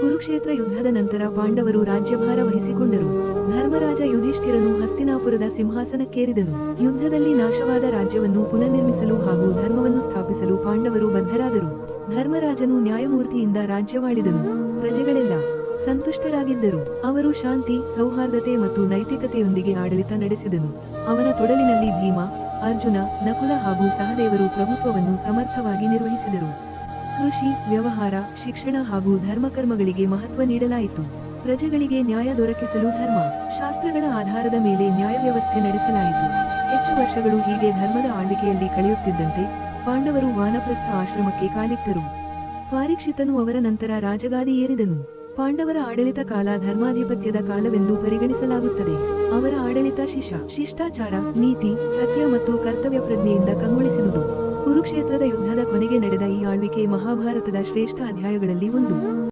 ಕುರುಕ್ಷೇತ್ರ ಯುದ್ಧದ ನಂತರ ಪಾಂಡವರು ರಾಜ್ಯಭಾರ ವಹಿಸಿಕೊಂಡರು. ಧರ್ಮರಾಜ ಯುಧಿಷ್ಠಿರನು ಹಸ್ತಿನಾಪುರದ ಸಿಂಹಾಸನಕ್ಕೇರಿದನು. ಯುದ್ಧದಲ್ಲಿ ನಾಶವಾದ ರಾಜ್ಯವನ್ನು ಪುನರ್ನಿರ್ಮಿಸಲು ಹಾಗೂ ಧರ್ಮವನ್ನು ಸ್ಥಾಪಿಸಲು ಪಾಂಡವರು ಬದ್ಧರಾದರು. ಧರ್ಮರಾಜನು ನ್ಯಾಯಮೂರ್ತಿಯಿಂದ ರಾಜ್ಯವಾಳಿದನು. ಪ್ರಜೆಗಳೆಲ್ಲ ಸಂತುಷ್ಟರಾಗಿದ್ದರು. ಅವರು ಶಾಂತಿ, ಸೌಹಾರ್ದತೆ ಮತ್ತು ನೈತಿಕತೆಯೊಂದಿಗೆ ಆಡಳಿತ ನಡೆಸಿದನು. ಅವನ ತೊಡಲಿನಲ್ಲಿ ಭೀಮ, ಅರ್ಜುನ, ನಕುಲ ಹಾಗೂ ಸಹದೇವರು ಪ್ರಭುತ್ವವನ್ನು ಸಮರ್ಥವಾಗಿ ನಿರ್ವಹಿಸಿದರು. ಕೃಷಿ, ವ್ಯವಹಾರ, ಶಿಕ್ಷಣ ಹಾಗೂ ಧರ್ಮಕರ್ಮಗಳಿಗೆ ಮಹತ್ವ ನೀಡಲಾಯಿತು. ಪ್ರಜೆಗಳಿಗೆ ನ್ಯಾಯ ದೊರಕಿಸಲು ಧರ್ಮ, ಶಾಸ್ತ್ರಗಳ ಆಧಾರದ ಮೇಲೆ ನ್ಯಾಯ ವ್ಯವಸ್ಥೆ ನಡೆಸಲಾಯಿತು. ಹೆಚ್ಚು ವರ್ಷಗಳು ಹೀಗೆ ಧರ್ಮದ ಆಳ್ವಿಕೆಯಲ್ಲಿ ಕಳೆಯುತ್ತಿದ್ದಂತೆ ಪಾಂಡವರು ವಾನಪ್ರಸ್ಥ ಆಶ್ರಮಕ್ಕೆ ಕಾಲಿಟ್ಟರು. ಪಾರೀಕ್ಷಿತನು ಅವರ ನಂತರ ರಾಜಗಾದಿ ಏರಿದನು. ಪಾಂಡವರ ಆಡಳಿತ ಕಾಲ ಧರ್ಮಾಧಿಪತ್ಯದ ಕಾಲವೆಂದು ಪರಿಗಣಿಸಲಾಗುತ್ತದೆ. ಅವರ ಆಡಳಿತ ಶಿಷ ಶಿಷ್ಟಾಚಾರ, ನೀತಿ, ಸತ್ಯ ಮತ್ತು ಕರ್ತವ್ಯ ಪ್ರಜ್ಞೆಯಿಂದ ಕಂಗೊಳಿಸಿದುದು. ಕುರುಕ್ಷೇತ್ರದ ಯುದ್ಧದ ಕೊನೆಗೆ ನಡೆದ ಈ ಆಳ್ವಿಕೆ ಮಹಾಭಾರತದ ಶ್ರೇಷ್ಠ ಅಧ್ಯಾಯಗಳಲ್ಲಿ ಒಂದು.